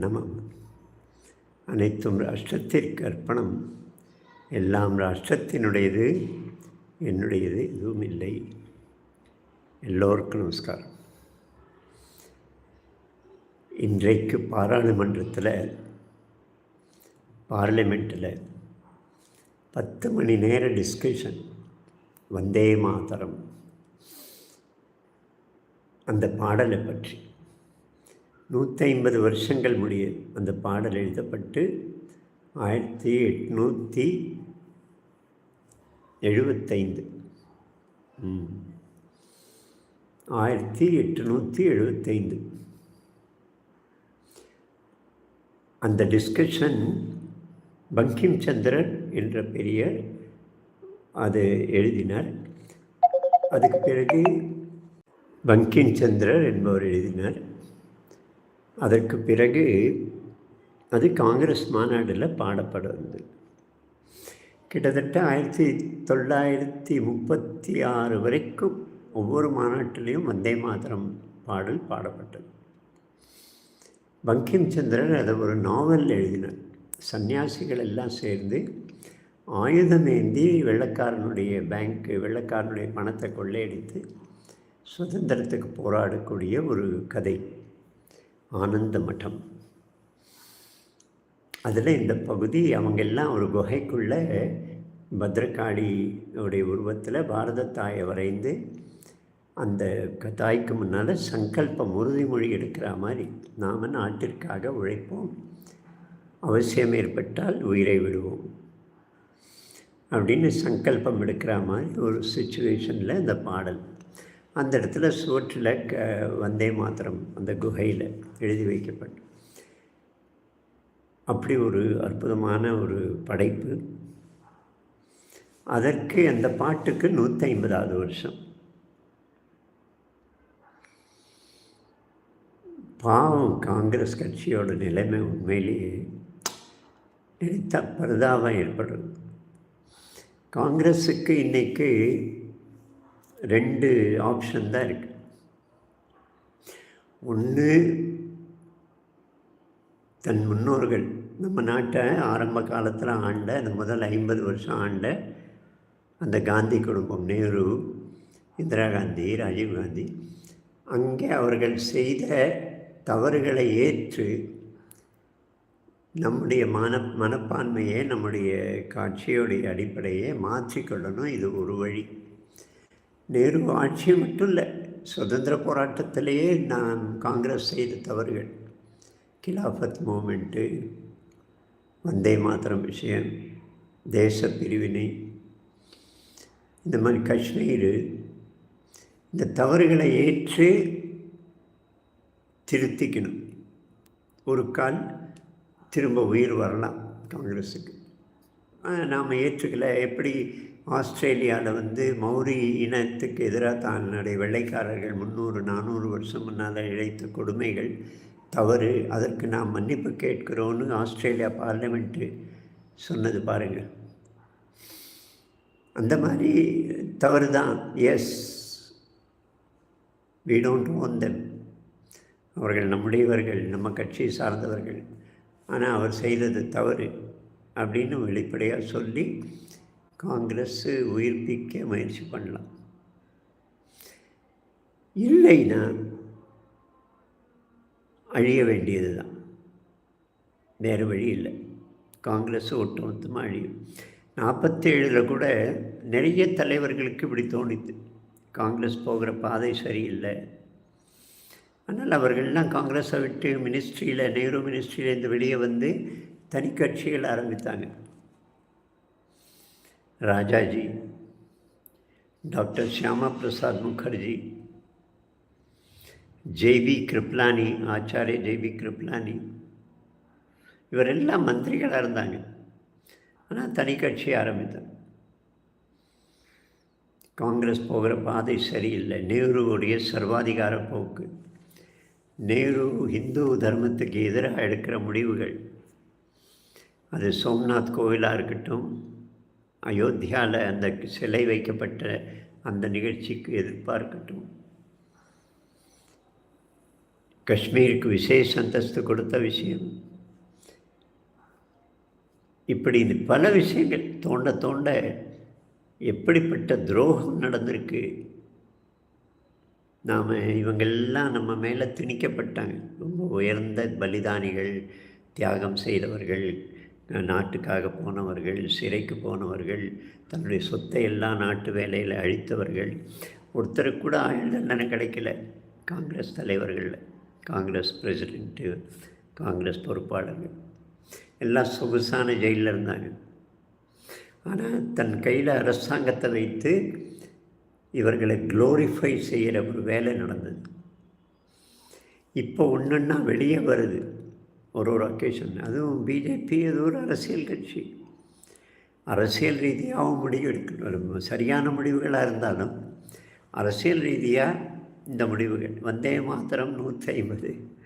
நமம். அனைத்தும் ராஷ்டிரத்திற்கு அர்ப்பணம். எல்லாம் ராஷ்டிரத்தினுடையது என்னுடையது எதுவும் இல்லை எல்லோருக்கும் நமஸ்காரம். இன்றைக்கு பாராளுமன்றத்தில் பார்லிமெண்ட்டில் பத்து மணி நேர டிஸ்கஷன் வந்தே மாதரம். அந்த பாடலை பற்றி. நூற்றி ஐம்பது வருஷங்கள் முடிய அந்த பாடல் எழுதப்பட்டு ஆயிரத்தி எட்நூற்றி எழுபத்தைந்து ஆயிரத்தி எட்நூற்றி எழுபத்தைந்து அந்த டிஸ்கஷன் பங்கிம் சந்திரன் என்ற பெரிய அது எழுதினார். அதுக்கு பிறகு பங்கிம் சந்திரர் என்பவர் எழுதினார். அதற்கு பிறகு அது காங்கிரஸ் மாநாடில் பாடப்பட கிட்டத்தட்ட ஆயிரத்தி தொள்ளாயிரத்தி முப்பத்தி ஆறு வரைக்கும் ஒவ்வொரு மாநாட்டிலையும் வந்தே மாதரம் பாடல் பாடப்பட்டது. பங்கிம் சந்திரன் அதை ஒரு நாவல் எழுதினார். சன்னியாசிகள் எல்லாம் சேர்ந்து ஆயுதமேந்தி வெள்ளக்காரனுடைய பேங்க்கு வெள்ளக்காரனுடைய பணத்தை கொள்ளையடித்து சுதந்திரத்துக்கு போராடக்கூடிய ஒரு கதை. ஆனந்த மடம் அதில் இந்த பகுதி அவங்க எல்லாம் ஒரு குகைக்குள்ளே பத்ரகாளியுடைய உருவத்தில் பாரத தாயை வரைந்து அந்த தாய்க்கு முன்னால் சங்கல்பம் உறுதிமொழி எடுக்கிற மாதிரி நாம் நாட்டிற்காக உழைப்போம். அவசியம் ஏற்பட்டால் உயிரை விடுவோம். அப்படின்னு சங்கல்பம் எடுக்கிற மாதிரி ஒரு சுச்சுவேஷனில் இந்த பாடல். அந்த இடத்துல சுவற்றில் க வந்தே மாத்திரம் அந்த குகையில் எழுதி வைக்கப்பட்டு. அப்படி ஒரு அற்புதமான ஒரு படைப்பு. அதற்கு அந்த பாட்டுக்கு நூற்றி ஐம்பதாவது வருஷம். பாவம் காங்கிரஸ் கட்சியோட நிலைமை உண்மையிலேயே நினைத்த பரிதாபம் ஏற்படுறது காங்கிரஸுக்கு இன்னைக்கு ரெண்டு ஆப்ஷன் தான் இருக்குது ஒன்று தன் முன்னோர்கள். நம்ம நாட்டை ஆரம்ப காலத்தில் ஆண்ட அந்த முதல் ஐம்பது வருஷம் ஆண்ட அந்த காந்தி குடும்பம் நேரு இந்திரா காந்தி ராஜீவ் காந்தி அங்கே அவர்கள் செய்த தவறுகளை ஏற்று நம்முடைய மன மனப்பான்மையை நம்முடைய காட்சியோடைய அடிப்படையை மாற்றிக்கொள்ளணும். இது ஒரு வழி. நேரு ஆட்சி மட்டும் இல்லை சுதந்திர போராட்டத்திலேயே நான் காங்கிரஸ் செய்த தவறுகள். கிலாஃபத் மூமெண்ட்டு வந்தே மாத்திரம் விஷயம் தேச பிரிவினை இந்த மாதிரி காஷ்மீர் இந்த தவறுகளை ஏற்று திருத்திக்கணும். ஒரு கால் திரும்ப உயிர் வரலாம் காங்கிரஸுக்கு. நாம் ஏற்றுக்கலை. எப்படி ஆஸ்திரேலியாவில் வந்து மௌரி இனத்துக்கு எதிராக தன்னுடைய வெள்ளைக்காரர்கள் முந்நூறு நானூறு வருஷம் முன்னால் இழைத்த கொடுமைகள் தவறு. அதற்கு நாம் மன்னிப்பு கேட்கிறோன்னு ஆஸ்திரேலியா பார்லிமெண்ட்டு சொன்னது பாருங்கள். அந்த மாதிரி தவறு தான் yes we don't own them அவர்கள் நம்முடையவர்கள் நம்ம கட்சியை சார்ந்தவர்கள். ஆனால் அவர் செய்தது தவறு அப்படின்னு வெளிப்படையாக சொல்லி காங்கிரஸ் உயிர்ப்பிக்க முயற்சி பண்ணலாம். இல்லைன்னா அழிய வேண்டியது தான் வேறு வழி இல்லை. காங்கிரஸ் ஒட்டுமொத்தமாக அழியும். நாற்பத்தேழில் கூட நிறைய தலைவர்களுக்கு இப்படி தோணித்து காங்கிரஸ் போகிற பாதை சரியில்லை. ஆனால் அவர்கள்லாம் காங்கிரஸை விட்டு மினிஸ்ட்ரியில் நேரு மினிஸ்ட்ரியிலேருந்து வெளியே வந்து தனி கட்சிகள் ஆரம்பித்தாங்க. Rajaji doctor Shyama Prasad Mukherjee JP Kripalani Acharya JP Kripalani இவரெல்லாம் மந்திரிகளாக இருந்தாங்க. ஆனால் தனி கட்சி ஆரம்பித்தார் காங்கிரஸ் போகிற பாதை சரியில்லை. நேருவுடைய சர்வாதிகார போக்கு. நேரு இந்து தர்மத்துக்கு எதிராக எடுக்கிற முடிவுகள். அது சோம்நாத் கோவிலாக இருக்கட்டும் அயோத்தியாவில் அந்த சிலை வைக்கப்பட்ட அந்த நிகழ்ச்சிக்கு எதிர்பார்க்கட்டும். காஷ்மீருக்கு விசேஷ அந்தஸ்து கொடுத்த விஷயம். இப்படி இந்த பல விஷயங்கள் தோண்ட தோண்ட எப்படிப்பட்ட துரோகம் நடந்திருக்கு. நாம் இவங்கெல்லாம் நம்ம மேலே திணிக்கப்பட்டாங்க. ரொம்ப உயர்ந்த பலிதானிகள் தியாகம் செய்தவர்கள் நாட்டுக்காக போனவர்கள் சிறைக்கு போனவர்கள் தன்னுடைய சொத்தை எல்லாம் நாட்டு வேலையில் அழித்தவர்கள். ஒருத்தருக்கு கூட ஆயுள் தண்டனை கிடைக்கல. காங்கிரஸ் தலைவர்கள் காங்கிரஸ் பிரசிடெண்ட்டு காங்கிரஸ் பொறுப்பாளர்கள். எல்லாம் சொகுசான ஜெயிலில் இருந்தாங்க. ஆனால் தன் கையில் அரசாங்கத்தை வைத்து இவர்களை க்ளோரிஃபை செய்கிற ஒரு வேலை நடந்தது. இப்போ ஒன்றுன்னா வெளியே வருது. ஒரு ஒரு அக்கேஷன் அதுவும் பிஜேபி அது ஒரு அரசியல் கட்சி. அரசியல் ரீதியாகவும் முடிவு எடுக்கணும். சரியான முடிவுகளாக இருந்தாலும் அரசியல் ரீதியாக இந்த முடிவுகள். வந்தே மாத்திரம் நூற்றி ஐம்பது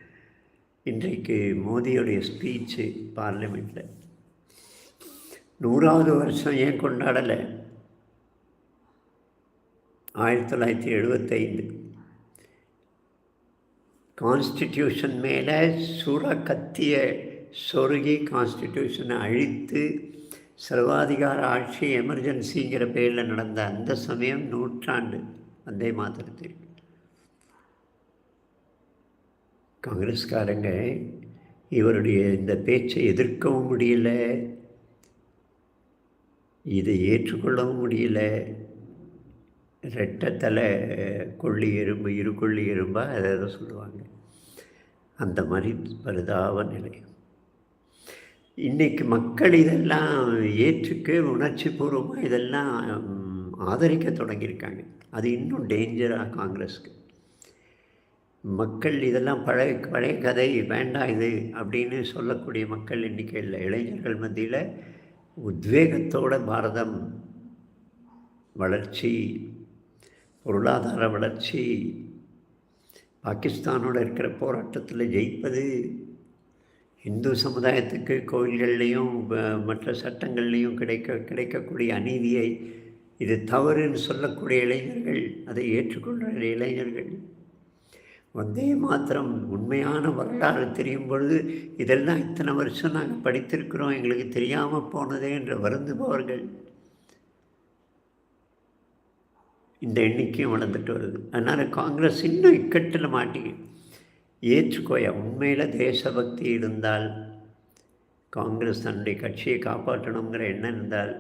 இன்றைக்கு மோடியுடைய ஸ்பீச்சு பார்லிமெண்ட்டில் நூறாவது வருஷம் ஏன் கொண்டாடலை? ஆயிரத்தி தொள்ளாயிரத்தி எழுபத்தைந்து. கான்ஸ்டிடியூஷன் மேலே சுர கத்திய சொருகி கான்ஸ்டிடியூஷனை அழித்து சர்வாதிகார ஆட்சி எமர்ஜென்சிங்கிற பேரில் நடந்த அந்த சமயம் நூற்றாண்டு வந்தே மாத்திரத்தில் காங்கிரஸ்காரங்க இவருடைய இந்த பேச்சை எதிர்க்கவும் முடியல இதை ஏற்றுக்கொள்ளவும் முடியல ரெட்டத்தலை கொள்ளி எறும்பு இரு கொள்ளி எறும்பாக அதை எதை சொல்லுவாங்க. அந்த மாதிரி பரிதாப நிலை. இன்றைக்கு மக்கள் இதெல்லாம் ஏற்றுக்கு உணர்ச்சி பூர்வமாக இதெல்லாம் ஆதரிக்க தொடங்கியிருக்காங்க. அது இன்னும் டேஞ்சராக காங்கிரஸ்க்கு. மக்கள் இதெல்லாம் பழைய பழைய கதை வேண்டாம் இது அப்படின்னு சொல்லக்கூடிய மக்கள் எண்ணிக்கையில் இளைஞர்கள் மத்தியில் உத்வேகத்தோட பாரதம் வளர்ச்சி பொருளாதார வளர்ச்சி. பாகிஸ்தானோடு இருக்கிற போராட்டத்தில் ஜெயிப்பது இந்து சமுதாயத்துக்கு கோயில்கள்லேயும் மற்ற சட்டங்கள்லேயும் கிடைக்க கிடைக்கக்கூடிய அநீதியை இது தவறுன்னு சொல்லக்கூடிய இளைஞர்கள் அதை ஏற்றுக்கொள்கிற இளைஞர்கள். வந்தே மாத்திரம் உண்மையான வரலாறு தெரியும் பொழுது இதெல்லாம் இத்தனை வருஷம் நாங்கள் படித்திருக்கிறோம் எங்களுக்கு தெரியாமல் போனதே என்று வருந்துபவர்கள். இந்த எண்ணிக்கையும் வளர்ந்துட்டு வருது. அதனால் காங்கிரஸ் இன்னும் இக்கட்டில் மாட்டி ஏற்றுக்கோயா. உண்மையில் தேசபக்தி இருந்தால் காங்கிரஸ் தன்னுடைய கட்சியை காப்பாற்றணுங்கிற எண்ணம் இருந்தால்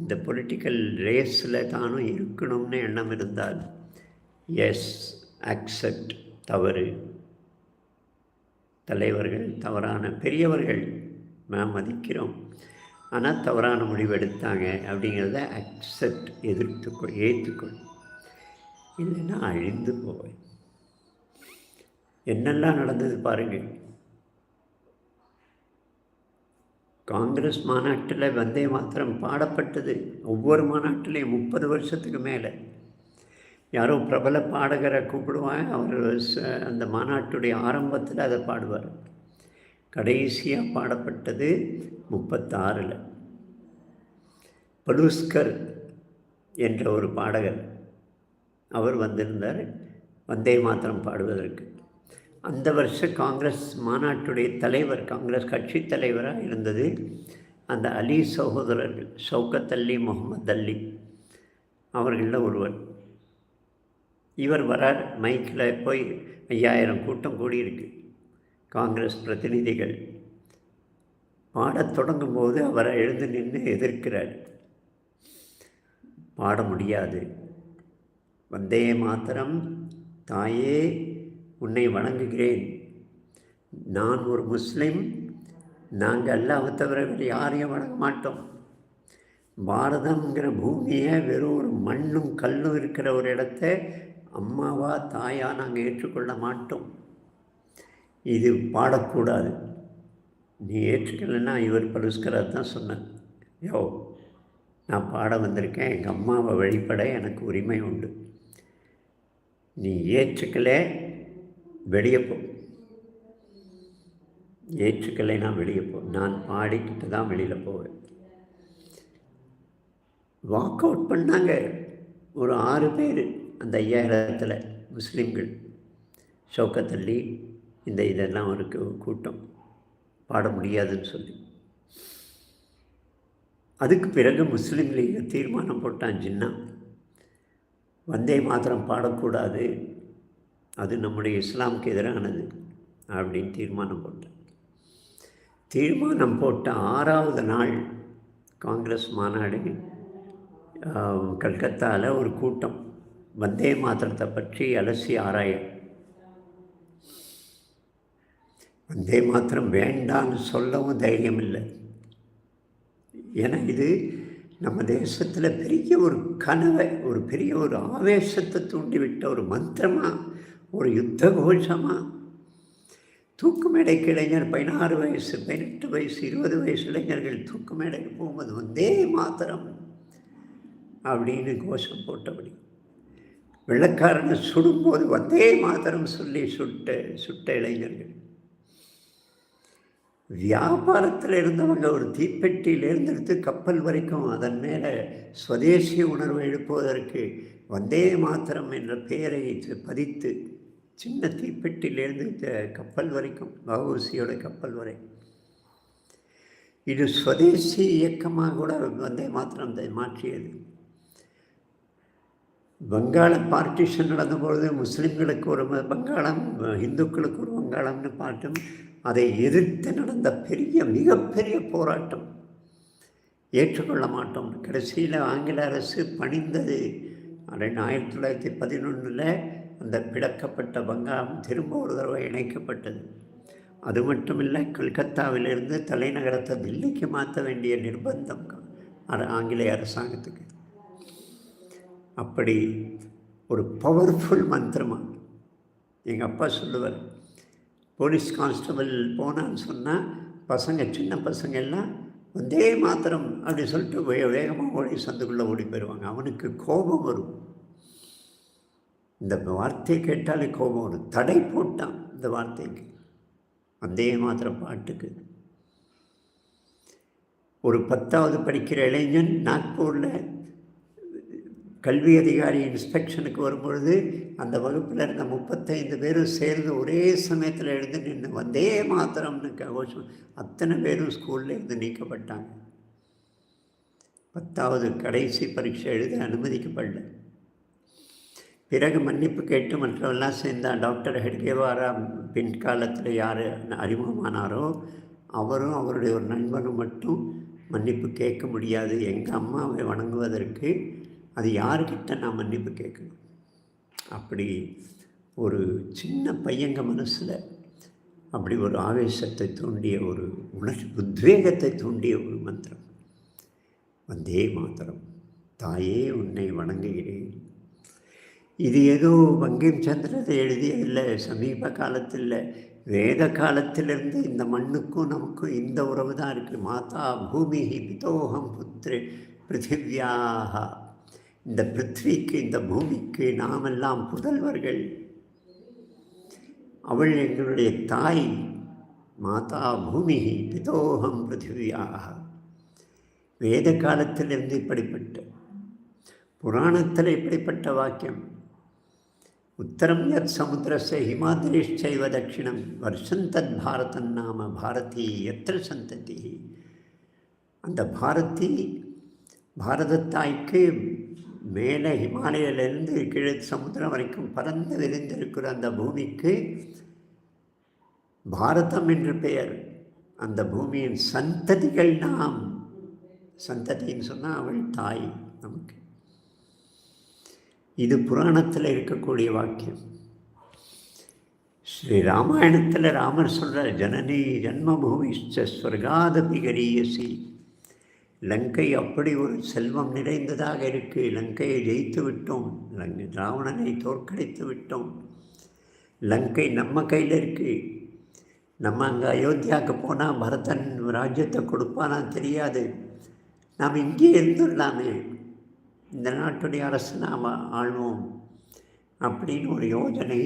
இந்த பொலிட்டிக்கல் ரேஸில் தானும் இருக்கணும்னு எண்ணம் இருந்தால் எஸ் அக்செப்ட் தவறு. தலைவர்கள் தவறான பெரியவர்கள் மேம் மதிக்கிறோம். ஆனால் தவறான முடிவு எடுத்தாங்க அப்படிங்கிறத அக்செப்ட் எதிர்த்துக்கொள் ஏற்றுக்கொள். இல்லைன்னா அழிந்து போவேன் என்னெல்லாம் நடந்தது பாருங்கள். காங்கிரஸ் மாநாட்டில் வந்தே மாத்திரம் பாடப்பட்டது ஒவ்வொரு மாநாட்டிலையும் முப்பது வருஷத்துக்கு மேலே. யாரோ பிரபல பாடகரை கூப்பிடுவாங்க அவர் அந்த மாநாட்டுடைய ஆரம்பத்தில் அதை பாடுவார். கடைசியாக பாடப்பட்டது முப்பத்தாறில். பலூஸ்கர் என்ற ஒரு பாடகர். அவர் வந்திருந்தார். வந்தே மாத்திரம் பாடுவதற்கு. அந்த வருஷ காங்கிரஸ் மாநாட்டுடைய தலைவர் காங்கிரஸ் கட்சி தலைவராக இருந்தது அந்த அலி சகோதரர்கள் ஷவுகத் அலி முகமது அலி அவர்களில் ஒருவர். இவர் வரார் மைக்கில் போய் ஐயாயிரம் கூட்டம் கூடியிருக்கு காங்கிரஸ் பிரதிநிதிகள் பாடத் தொடங்கும் போது அவரை எழுந்து நின்று எதிர்க்கிறார். பாட முடியாது. வந்தே மாத்திரம் தாயே உன்னை வணங்குகிறேன். நான் ஒரு முஸ்லீம் நாங்கள் அல்லாஹ் தவிர வேறு யாரையும் வணங்க மாட்டோம். பாரதம்ங்கிற பூமியை வெறும் ஒரு மண்ணும் கல்லும் இருக்கிற ஒரு இடத்த அம்மாவா தாயா நாங்கள் ஏற்றுக்கொள்ள மாட்டோம். இது பாடக்கூடாது. நீ ஏற்றுக்கலைன்னா இவர் பலுஸ்கராக தான் சொன்னேன் யோ நான் பாட வந்திருக்கேன் எங்கள் அம்மாவை வழிபட எனக்கு உரிமை உண்டு. நீ ஏற்றுக்கல வெளியே போ. ஏற்றுக்கலைன்னா வெளியே போ. நான் பாடிக்கிட்டு தான் வெளியில் போவேன். வாக் அவுட் பண்ணாங்க. ஒரு ஆறு பேர் அந்த ஐயாயிரத்தில் முஸ்லீம்கள். சோக்கத்தள்ளி இந்த இதெல்லாம் ஒரு கூட்டம். பாட முடியாதுன்னு சொல்லி. அதுக்கு பிறகு முஸ்லீம் லீக் தீர்மானம் போட்டான் ஜின்னா. வந்தே மாத்திரம் பாடக்கூடாது. அது நம்முடைய இஸ்லாமுக்கு எதிரானது அப்படின்னு தீர்மானம் போட்டேன். தீர்மானம் போட்ட ஆறாவது நாள் காங்கிரஸ் மாநாடு கல்கத்தாவில் ஒரு கூட்டம் வந்தே மாத்திரத்தை பற்றி அலசி ஆராய. வந்தே மாத்திரம் வேண்டான்னு சொல்லவும் தைரியம் இல்லை ஏன்னா இது நம்ம தேசத்தில் பெரிய ஒரு கனவை ஒரு பெரிய ஒரு ஆவேசத்தை தூண்டிவிட்ட ஒரு மந்திரமாக ஒரு யுத்த கோஷமாக தூக்கு மேடைக்கு இளைஞர் பதினாறு வயசு பதினெட்டு வயசு இருபது வயசு இளைஞர்கள் தூக்கு மேடைக்கு போகும்போது வந்தே மாத்திரம் அப்படின்னு கோஷம் போட்டபடி. வெள்ளக்காரனை சுடும்போது வந்தே மாத்திரம் சொல்லி சுட்ட சுட்ட இளைஞர்கள். வியாபாரத்தில் இருந்தவங்க ஒரு தீப்பெட்டியில் இருந்தெடுத்து கப்பல் வரைக்கும் அதன் மேலே சுதேசிய உணர்வை எழுப்புவதற்கு வந்தே மாத்திரம் என்ற பெயரை பதித்து சின்ன தீப்பெட்டியிலேருந்து கப்பல் வரைக்கும் வவுசியோட கப்பல் வரை. இது சுதேசி இயக்கமாக கூட வந்தே மாத்திரம் மாற்றியது. வங்காள பார்ட்டிஷன் நடந்தபொழுது முஸ்லீம்களுக்கு ஒரு வங்காளம் இந்துக்களுக்கு ஒரு வங்காளம்னு பாட்டும் அதை எதிர்த்து நடந்த பெரிய மிகப்பெரிய போராட்டம். ஏற்றுக்கொள்ள மாட்டோம். கடைசியில் ஆங்கில அரசு பணிந்தது. அப்படின்னு ஆயிரத்தி தொள்ளாயிரத்தி பதினொன்றில் அந்த பிளக்கப்பட்ட வங்காளம் திரும்ப ஒரு தடவை இணைக்கப்பட்டது. அது மட்டும் இல்லை கல்கத்தாவிலிருந்து தலைநகரத்தை தில்லிக்கு மாற்ற வேண்டிய நிர்பந்தம் ஆங்கிலேய அரசாங்கத்துக்கு. அப்படி ஒரு பவர்ஃபுல் மந்திரமாக எங்கள் அப்பா சொல்லுவார் போலீஸ் கான்ஸ்டபிள் போனான்னு சொன்னால் பசங்க சின்ன பசங்க எல்லாம் வந்தே மாத்திரம் அப்படி சொல்லிட்டு வே வேகமாக ஓடி சந்துக்குள்ளே ஓடி போயிடுவாங்க அவனுக்கு கோபம் வரும். இந்த வார்த்தையை கேட்டாலே கோபம் வரும். தடை போட்டான் இந்த வார்த்தைக்கு. வந்தே மாத்திரம் பாட்டுக்கு. ஒரு பத்தாவது படிக்கிற இளைஞன் நாக்பூரில் கல்வி அதிகாரி இன்ஸ்பெக்ஷனுக்கு வரும்பொழுது அந்த வகுப்பில் இருந்த முப்பத்தைந்து பேரும் சேர்ந்து ஒரே சமயத்தில் எழுந்து நின்று வந்தே மாத்திரம்னு கோஷம் அத்தனை பேரும் ஸ்கூலில் இருந்து நீக்கப்பட்டாங்க. பத்தாவது கடைசி பரீட்சை எழுத அனுமதிக்கப்படல. பிறகு மன்னிப்பு கேட்டு மற்றவெல்லாம் சேர்ந்தான் டாக்டர் ஹெட்கேவாரா பின்காலத்தில் யார் அறிமுகமானாரோ அவரும் அவருடைய ஒரு நண்பனும் மட்டும் மன்னிப்பு கேட்க முடியாது. எங்கள் அம்மாவை வணங்குவதற்கு அது யாருக்கிட்ட நான் மன்னிப்பு கேட்கணும்? அப்படி ஒரு சின்ன பையங்க மனசில் அப்படி ஒரு ஆவேசத்தை தூண்டிய ஒரு உணர்ச்சி உத்வேகத்தை தூண்டிய ஒரு மந்திரம். வந்தே மாத்திரம் தாயே உன்னை வணங்குகிறேன். இது ஏதோ வங்கிம் சந்திரத்தை எழுதியதில்லை சமீப காலத்தில் வேத காலத்திலிருந்து இந்த மண்ணுக்கும் நமக்கும் இந்த உறவு தான் இருக்குது மாதா பூமி பிதோகம் புத்திர பிருத்திவியாக இந்த பிருத்விக்கு இந்த பூமிக்கு நாமெல்லாம் புதல்வர்கள். அவள் எங்களுடைய தாய் மாதா பூமி பிதோகம் பிருத்திவியாக. வேத காலத்திலிருந்து இப்படிப்பட்ட புராணத்தில் இப்படிப்பட்ட வாக்கியம். உத்தரம் யத் சமுத்திரச ஹிமாதிரிஷைவ தட்சிணம் வருஷம் தத் பாரதன் நாம பாரதி எத்திர சந்ததி. அந்த பாரதி பாரதத்தாய்க்கு மேலே ஹிமாலயிலிருந்து கீழே சமுத்திரம் வரைக்கும் பறந்து விரிந்திருக்கிற அந்த பூமிக்கு பாரதம் என்று பெயர். அந்த பூமியின் சந்ததிகள் நாம். சந்ததின்னு சொன்னால் அவள் தாய் நமக்கு. இது புராணத்தில் இருக்கக்கூடிய வாக்கியம். ஸ்ரீ ராமாயணத்தில் ராமர் சொல்கிறார் ஜனனி ஜன்மபூமி ஸ்வர்காதபி கரியசி. லங்கை அப்படி ஒரு செல்வம் நிறைந்ததாக இருக்கு. லங்கையை ஜெயித்து விட்டோம். லங்கை ராவணனை தோற்கடித்து விட்டோம். லங்கை நம்ம கையில் இருக்குது நம்ம அங்கே அயோத்தியாவுக்கு போனால் பரதன் ராஜ்யத்தை கொடுப்பானா தெரியாது. நாம் இங்கே இருந்துடலாமே. இந்த நாட்டுடைய அரசு நாம் ஆழ்வோம் அப்படின்னு ஒரு யோஜனை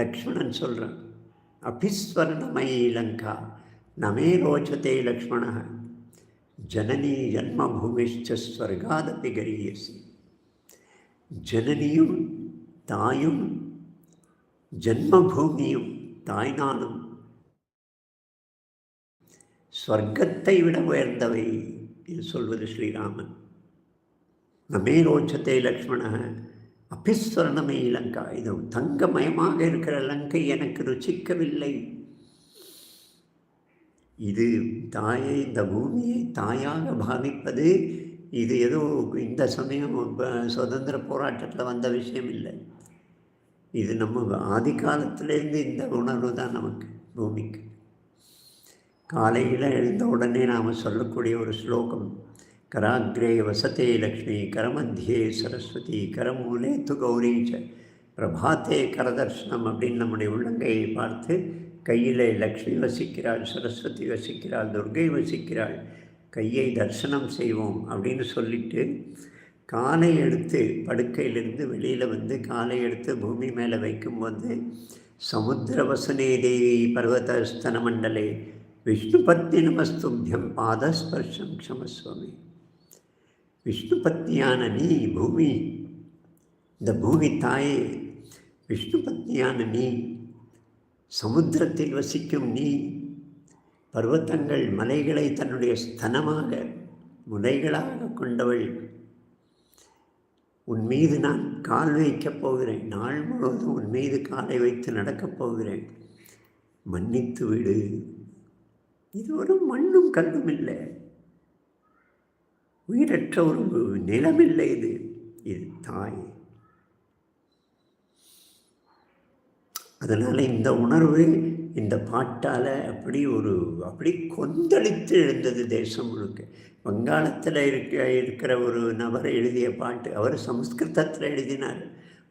லக்ஷ்மணன் சொல்கிறான் அபிஸ்வர்ணமயி லங்கா. நமே ரோச்சதே லக்ஷ்மணன் ஜனனி ஜன்மபூமிஷ்ட ஸ்வர்காதபி கரியசி ஜனனியும் தாயும் ஜன்மபூமியும் தாய்நானும் ஸ்வர்க்கத்தை விட உயர்ந்தவை என்று சொல்வது ஸ்ரீராமன். நமே ரோச்சத்தை லக்ஷ்மண அபிஸ்வரணமே இலங்கா. இது தங்கமயமாக இருக்கிற லங்கை எனக்கு ருச்சிக்கவில்லை. இது தாயை இந்த பூமியை தாயாக பாவிப்பது இது ஏதோ இந்த சமயம் சுதந்திர போராட்டத்தில் வந்த விஷயம் இல்லை. இது நம்ம ஆதி காலத்திலேருந்து இந்த உணர்வு தான் நமக்கு பூமிக்கு. காலையில் எழுந்த உடனே நாம் சொல்லக்கூடிய ஒரு ஸ்லோகம் கராகிரே வசதே லக்ஷ்மி கரமத்தியே சரஸ்வதி கரமூலே து கௌரீச்ச பிரபாத்தே கரதர்ஷனம் அப்படின்னு நம்முடைய உள்ளங்கையை பார்த்து கையிலே லக்ஷ்மி வசிக்கிறாள் சரஸ்வதி வசிக்கிறாள் துர்கை வசிக்கிறாள் கையை தரிசனம் செய்வோம் அப்படின்னு சொல்லிட்டு காலை எடுத்து படுக்கையிலிருந்து வெளியில் வந்து காலை எடுத்து பூமி மேலே வைக்கும்போது சமுத்திரவசனே தேவி பர்வதஸ்தன மண்டலே விஷ்ணுபத்னி நமஸ்துபியம் பாதஸ்பர்ஷம் க்ஷமஸ்வாமி. விஷ்ணு பத்னியான நீ பூமி இந்த பூமி தாயே விஷ்ணுபத்னியான நீ சமுத்திரத்தில் வசிக்கும் நீ பர்வத்தங்கள் மலைகளை தன்னுடைய ஸ்தனமாக முனைகளாக கொண்டவள். உன் மீது நான் கால் வைக்கப் போகிறேன். நாள் முழுவதும் உன் மீது காலை வைத்து நடக்கப் போகிறேன். மன்னித்து விடு. இது ஒரு மண்ணும் கல்லும் இல்லை. உயிரற்ற ஒரு நிலமில்லை இது. இது தாய். அதனால் இந்த உணர்வு இந்த பாட்டால் அப்படி ஒரு அப்படி கொந்தளித்து எழுந்தது தேசம் முழுக்க. வங்காளத்தில் இருக்க இருக்கிற ஒரு நபரை எழுதிய பாட்டு அவர் சம்ஸ்கிருதத்தில் எழுதினார்.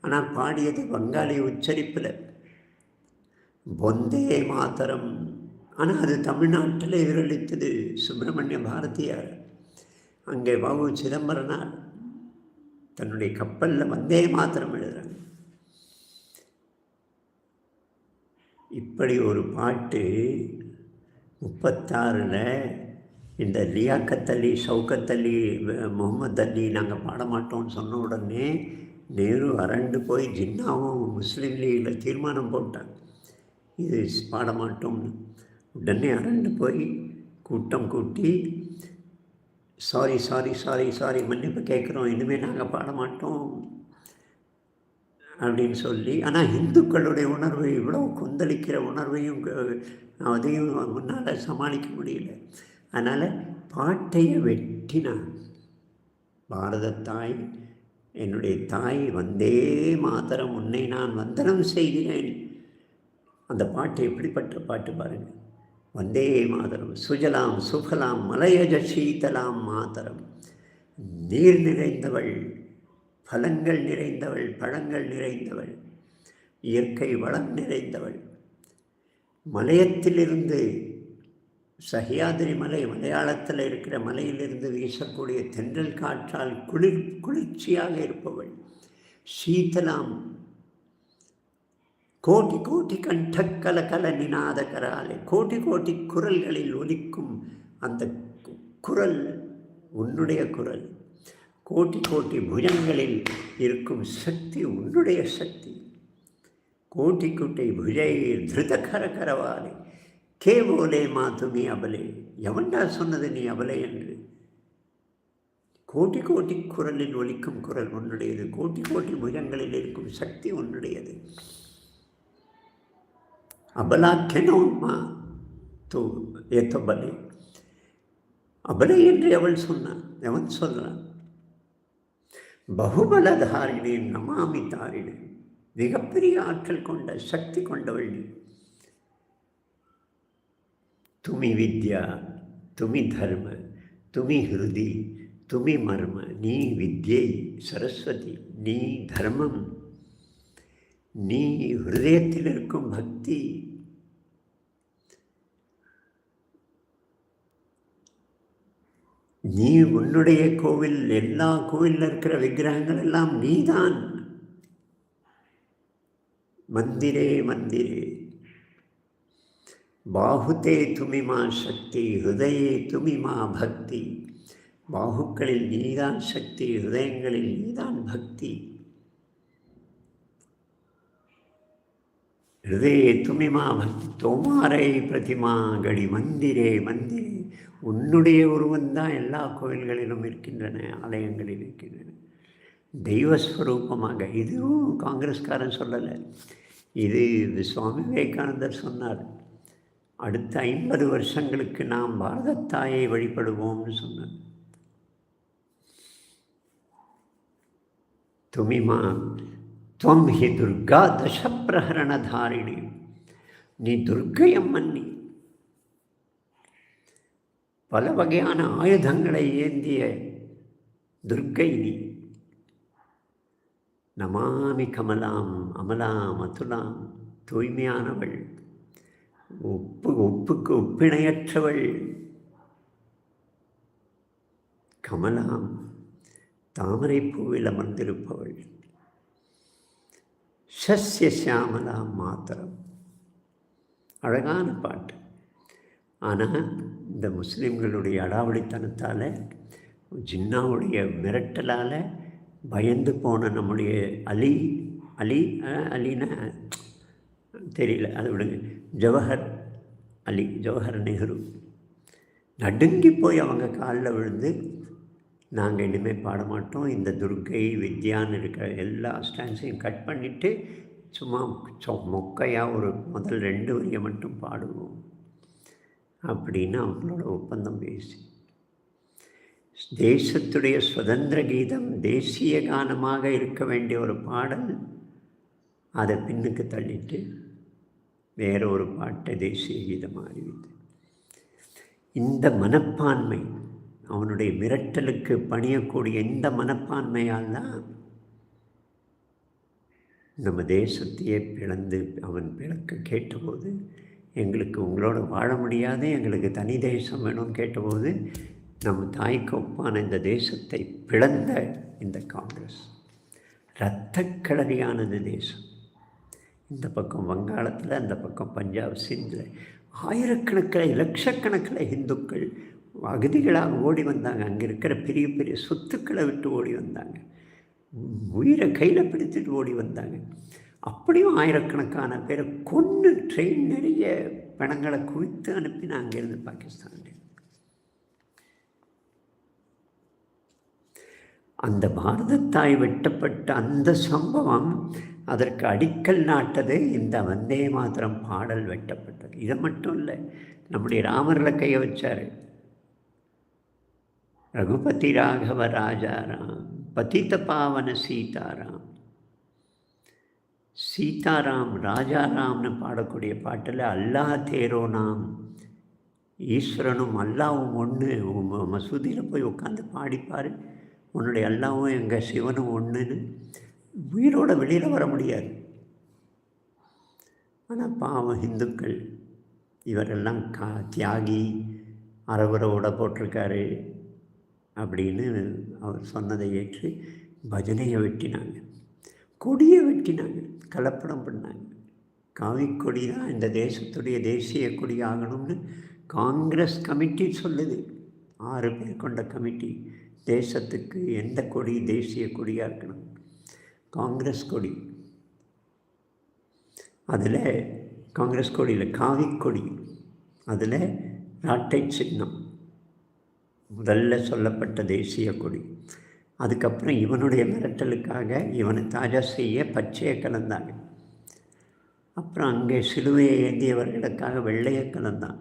ஆனால் பாடியது வங்காளி உச்சரிப்பில். பொந்தே மாத்தரம் ஆனால் அது தமிழ்நாட்டில் எதிரொலித்தது சுப்பிரமணிய பாரதியார். அங்கே பாபு சிதம்பரனார் தன்னுடைய கப்பலில் வந்தே மாத்திரம் எழுதுகிறாங்க இப்படி ஒரு பாட்டு முப்பத்தாறில் இந்த லியாக்கத் அலி ஷவுக்கத் அலி முகமது அலி நாங்கள் பாட மாட்டோம்னு சொன்ன உடனே நேரு அரண்டு போய் ஜின்னாவும் முஸ்லீம் லீகில் தீர்மானம் போட்டாங்க. இது பாடமாட்டோம்னு உடனே அரண்டு போய் கூட்டம் கூட்டி சாரி சாரி சாரி சாரி மன்னிப்பு கேட்குறோம். இனிமேல் நாங்கள் பாட மாட்டோம். அப்படின்னு சொல்லி ஆனால் இந்துக்களுடைய உணர்வு இவ்வளோ கொந்தளிக்கிற உணர்வையும் அதையும் முன்னால் சமாளிக்க முடியல. அதனால் பாட்டையை வெட்டினான் பாரத தாய் என்னுடைய தாய் வந்தே மாத்திரம் உன்னை நான் வந்தனம் செய்கிறேன். அந்த பாட்டு எப்படிப்பட்ட பாட்டு பாருங்கள் வந்தே மாதரம் சுஜலாம் சுகலாம் மலையஜ சீதலாம் மாதரம். நீர் நிறைந்தவள் பலங்கள் நிறைந்தவள் பழங்கள் நிறைந்தவள் இயற்கை வளம் நிறைந்தவள். மலையத்திலிருந்து சஹியாதிரி மலை மலையாளத்தில் இருக்கிற மலையிலிருந்து வீசக்கூடிய தென்றல் காற்றால் குளிர் குளிர்ச்சியாக இருப்பவள். சீதலாம் கோட்டி கோட்டி கண்டக்கல கல நினாத கராலே கோட்டி கோட்டி குரல்களில் ஒலிக்கும் அந்த குரல் உன்னுடைய குரல். கோட்டி கோட்டி புஜங்களில் இருக்கும் சக்தி உன்னுடைய சக்தி. கோட்டி குட்டை புஜை திருத கரகரவாலே கே போலே மாத்துமி அபலே எவன்டா சொன்னது நீ அபலை என்று. கோட்டி கோட்டி குரலில் ஒலிக்கும் குரல் உன்னுடையது கோட்டி கோட்டி புஜங்களில் இருக்கும் சக்தி உன்னுடையது. அபலாக்கெனோம்மா தோ ஏத்த பலே அபலை என்று அவள் சொன்னான் எவன் சொல்கிறான் பகுபலதாரிணே நமாமி தாரிணே மிகப்பெரிய ஆற்றல் கொண்ட சக்தி கொண்டவள் நீ துமி வித்யா துமி தர்ம துமி ஹிருதி துமி மர்ம நீ வித்யை சரஸ்வதி நீ தர்மம். நீ ஹிருதயத்தில் இருக்கும் பக்தி நீ உன்னுடைய கோவில் எல்லா கோவிலில் இருக்கிற விக்கிரகங்கள் எல்லாம் நீதான். மந்திரே மந்திரே. பாகுதே துமிமா சக்தி ஹிருதயே துமிமா பக்தி. பாகுக்களில் நீதான் சக்தி ஹிருதயங்களில் நீதான் பக்தி. ஹிருதயே துமிமா பக்தி தோமாரை பிரதிமா கடி மந்திரே மந்திரே. உன்னுடைய உருவந்தான் எல்லா கோயில்களிலும் இருக்கின்றன ஆலயங்களில் இருக்கின்றன. தெய்வஸ்வரூபமாக இதுவும் காங்கிரஸ்காரன் சொல்லலை. இது சுவாமி விவேகானந்தர் சொன்னார். அடுத்த ஐம்பது வருஷங்களுக்கு நாம் பாரத தாயை வழிபடுவோம்னு சொன்னார். துமிமா துவம் ஹி துர்கா தசப்பிரகரணதாரிணி நீ துர்க்கை அம்மன் நீ. பல வகையான ஆயுதங்களை ஏந்திய துர்க்கை நீ. நமாமி கமலாம் அமலாம் அதுலாம் தூய்மையானவள் உப்பு உப்புக்கு உப்பிணையற்றவள் கமலாம் தாமரை பூவில் அமர்ந்திருப்பவள். சஸ்ய சியாமலாம் மாத்திரம். அழகான பாட்டு. ஆனால் இந்த முஸ்லீம்களுடைய அடாவடித்தனத்தால் ஜின்னாவுடைய மிரட்டலால் பயந்து போன நம்முடைய அலி அலி அலின்னு தெரியல அதை விடுங்க. ஜவஹர் அலி ஜவஹர் நெஹ்ரு. நடுங்கி போய் அவங்க காலில் விழுந்து நாங்கள் இனிமேல் பாட மாட்டோம் இந்த துர்க்கை வித்யான்னு இருக்கிற எல்லா ஸ்டான்ஸையும் கட் பண்ணிவிட்டு சும்மா சொ மொக்கையாக ஒரு முதல் ரெண்டு வரியை மட்டும் பாடுவோம். அப்படின்னு அவங்களோட ஒப்பந்தம் பேசி தேசத்துடைய சுதந்திர கீதம் தேசிய கானமாக இருக்க வேண்டிய ஒரு பாடல் அதை பின்னுக்கு தள்ளிட்டு வேற ஒரு பாட்டை தேசிய கீதமாக அறிவித்து இந்த மனப்பான்மை அவனுடைய மிரட்டலுக்கு பணியக்கூடிய இந்த மனப்பான்மையால் தான் நம்ம தேசத்தையே பிளந்து அவன் பிளக்க கேட்டபோது எங்களுக்கு உங்களோட வாழ முடியாது எங்களுக்கு தனி தேசம் வேணும்னு கேட்டபோது நம் தாய்க்கு ஒப்பான இந்த தேசத்தை பிளந்த இந்த காங்கிரஸ். இரத்தக்கடலியானது தேசம். இந்த பக்கம் வங்காளத்தில் அந்த பக்கம் பஞ்சாப் சிந்தில் ஆயிரக்கணக்கில் லட்சக்கணக்கில் இந்துக்கள் அகதிகளாக ஓடி வந்தாங்க. அங்கே இருக்கிற பெரிய பெரிய சொத்துக்களை விட்டு ஓடி வந்தாங்க. உயிரை கையில் பிடித்துட்டு ஓடி வந்தாங்க. அப்படியும் ஆயிரக்கணக்கான பேரை கொன்று ட்ரெயின் நிறைய பணங்களை குவித்து அனுப்பினா அங்கேருந்து பாகிஸ்தான் அந்த பாரதத்தாய் வெட்டப்பட்ட அந்த சம்பவம் அதற்கு அடிக்கல் நாட்டது இந்த வந்தே மாத்திரம் பாடல் வெட்டப்பட்டது. இதை மட்டும் இல்லை நம்முடைய ராமரில் கையை வச்சார். ரகுபதி ராகவ ராஜாராம் பதித்த பாவன சீதாராம் சீதாராம் ராஜாராம்னு பாடக்கூடிய பாட்டில் அல்லாஹ் தேரோ நாம் ஈஸ்வரனும் அல்லாவும் ஒன்று மசூதியில் போய் உட்காந்து பாடிப்பார். உன்னுடைய அல்லாவும் எங்கள் சிவனும் ஒன்றுன்னு உயிரோட வெளியில் வர முடியாது. ஆனால் பாவம் இந்துக்கள் இவரெல்லாம் கா தியாகி அறவுறவோட போட்டிருக்காரு அப்படின்னு அவர் சொன்னதை ஏற்று பஜனையை வெட்டினாங்க. கொடியை வெட்டினாங்க கலப்படம் பண்ணாங்க. காவி கொடி தான் இந்த தேசத்துடைய தேசிய கொடி ஆகணும்னு காங்கிரஸ் கமிட்டி சொல்லுது. ஆறு பேர் கொண்ட கமிட்டி தேசத்துக்கு எந்த கொடி தேசிய கொடியாக இருக்கணும்? காங்கிரஸ் கொடி. அதில் காங்கிரஸ் கொடியில் காவி கொடி. அதில் ராட்டை சின்னம். முதல்ல சொல்லப்பட்ட தேசிய கொடி. அதுக்கப்புறம் இவனுடைய மிரட்டலுக்காக இவனை தாஜா செய்ய பச்சையை கலந்தாங்க அப்புறம் அங்கே சிலுவையை ஏந்தியவர்களுக்காக வெள்ளையை கலந்தான்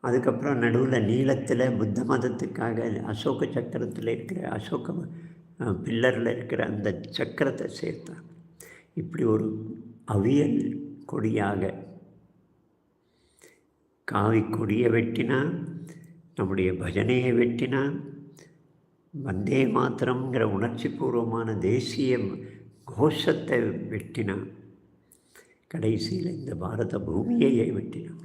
அதுக்கப்புறம் நடுவில் நீளத்தில் புத்த மதத்துக்காக அசோக சக்கரத்தில் இருக்கிற அசோக பில்லரில் இருக்கிற அந்த சக்கரத்தை சேர்த்தான். இப்படி ஒரு அவியல் கொடியாக காவி கொடியை வெட்டினான் நம்முடைய பஜனையை வெட்டினான் வந்தே மாத்திரங்கிற உணர்ச்சி பூர்வமான தேசிய கோஷத்தை வெட்டினான். கடைசியில் இந்த பாரத பூமியையே வெட்டினான்.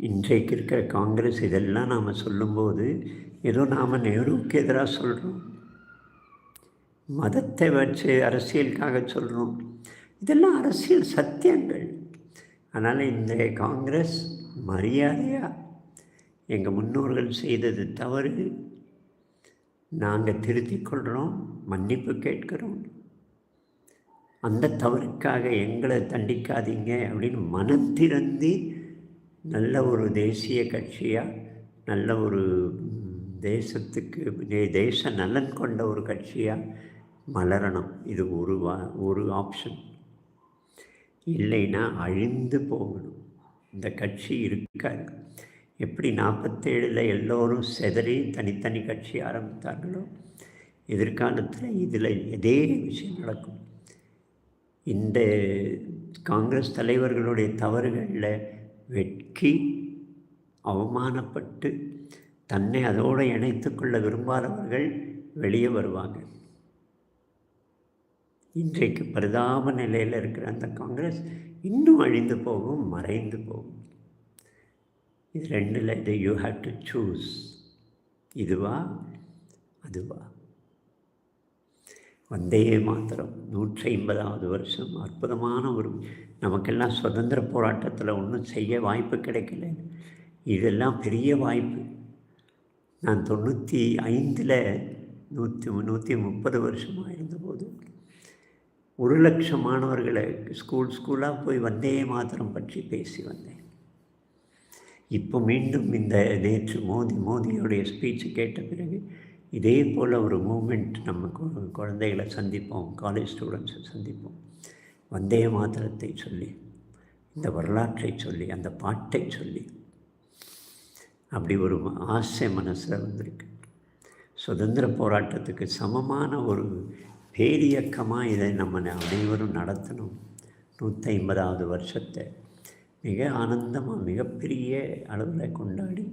இன்றைக்கு இருக்கிற காங்கிரஸ் இதெல்லாம் நாம் சொல்லும்போது ஏதோ நாம் நேருவுக்கு எதிராக சொல்கிறோம் மதத்தை வச்சு அரசியலுக்காக சொல்கிறோம் இதெல்லாம் அரசியல் சத்தியங்கள். அதனால் இந்த காங்கிரஸ் மரியாதையாக எங்கள் முன்னோர்கள் செய்தது தவறு. நாங்கள் திருத்திக் கொள்கிறோம் மன்னிப்பு கேட்கிறோம். அந்த தவறுக்காக எங்களை தண்டிக்காதீங்க அப்படின்னு மனத்திறந்து நல்ல ஒரு தேசிய கட்சியாக நல்ல ஒரு தேசத்துக்கு தேச நலன் கொண்ட ஒரு கட்சியாக மலரணும். இது ஒரு வா ஒரு ஆப்ஷன் இல்லைன்னா அழிந்து போகணும். இந்த கட்சி இருக்காது. எப்படி நாற்பத்தேழில் எல்லோரும் செதறி தனித்தனி கட்சி ஆரம்பித்தார்களோ? எதிர்காலத்தில் இதில் இதே விஷயம் நடக்கும். இந்த காங்கிரஸ் தலைவர்களுடைய தவறுகளில் வெட்கி அவமானப்பட்டு தன்னை அதோடு இணைத்து கொள்ள விரும்பாதவர்கள் வெளியே வருவாங்க. இன்றைக்கு பரிதாப நிலையில் இருக்கிற அந்த காங்கிரஸ் இன்னும் அழிந்து போகும் மறைந்து போகும். இது ரெண்டில் இது யூ ஹாவ் டு சூஸ் இதுவா? அதுவா? வந்தே மாத்திரம். நூற்றி ஐம்பதாவது வருஷம். அற்புதமான ஒரு நமக்கெல்லாம் சுதந்திர போராட்டத்தில் ஒன்றும் செய்ய வாய்ப்பு கிடைக்கல. இதெல்லாம் பெரிய வாய்ப்பு. நான் தொண்ணூற்றி ஐந்தில் நூற்றி நூற்றி முப்பது வருஷமாக இருந்தபோது ஒரு லட்சம் மாணவர்களை ஸ்கூல் ஸ்கூலாக போய் வந்தே மாத்திரம் பற்றி பேசி வந்தேன். இப்போ மீண்டும் இந்த நேற்று மோதி மோதியோடைய ஸ்பீச்சு கேட்ட பிறகு இதே போல் ஒரு மூமெண்ட் நம்ம குழந்தைகளை சந்திப்போம் காலேஜ் ஸ்டூடெண்ட்ஸை சந்திப்போம். வந்தே மாத்திரத்தை சொல்லி இந்த வரலாற்றை சொல்லி அந்த பாட்டை சொல்லி. அப்படி ஒரு ஆசை மனசில் வந்திருக்கு. சுதந்திர போராட்டத்துக்கு சமமான ஒரு பேரியக்கமாக இதை நம்ம அனைவரும் நடத்தணும். நூற்றி ஐம்பதாவது வருஷத்தை மிக ஆனந்தமாக மிகப்பெரிய அளவில் கொண்டாடி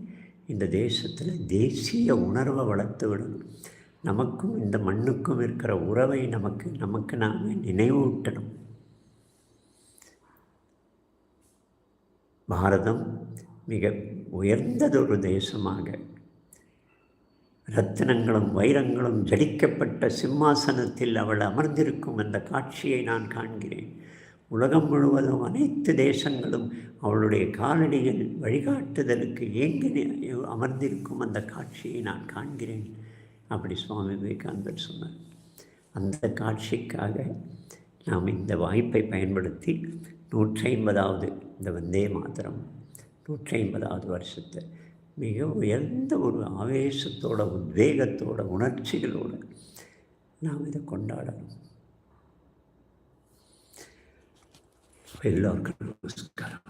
இந்த தேசத்தில் தேசிய உணர்வை வளர்த்து விடணும் நமக்கும் இந்த மண்ணுக்கும் இருக்கிற உறவை நமக்கு நமக்கு நாம் நினைவூட்டணும். பாரதம் மிக உயர்ந்ததொரு தேசமாக. ரத்தினங்களும் வைரங்களும் ஜடிக்கப்பட்ட சிம்மாசனத்தில் அவள் அமர்ந்திருக்கும் அந்த காட்சியை நான் காண்கிறேன். உலகம் முழுவதும் அனைத்து தேசங்களும் அவளுடைய காலடியில் வழிகாட்டுதலுக்கு ஏங்கி அமர்ந்திருக்கும் அந்த காட்சியை நான் காண்கிறேன் அப்படி சுவாமி விவேகானந்தர் சொன்னார். அந்த காட்சிக்காக நாம் இந்த வாய்ப்பை பயன்படுத்தி நூற்றி ஐம்பதாவது இந்த வந்தே மாத்திரம் நூற்றி ஐம்பதாவது வருஷத்தை மிக உயர்ந்த ஒரு ஆவேசத்தோட உத்வேகத்தோட உணர்ச்சிகளோடு நாம் இதை கொண்டாடணும். எல்லோருக்கும் நமஸ்காரம்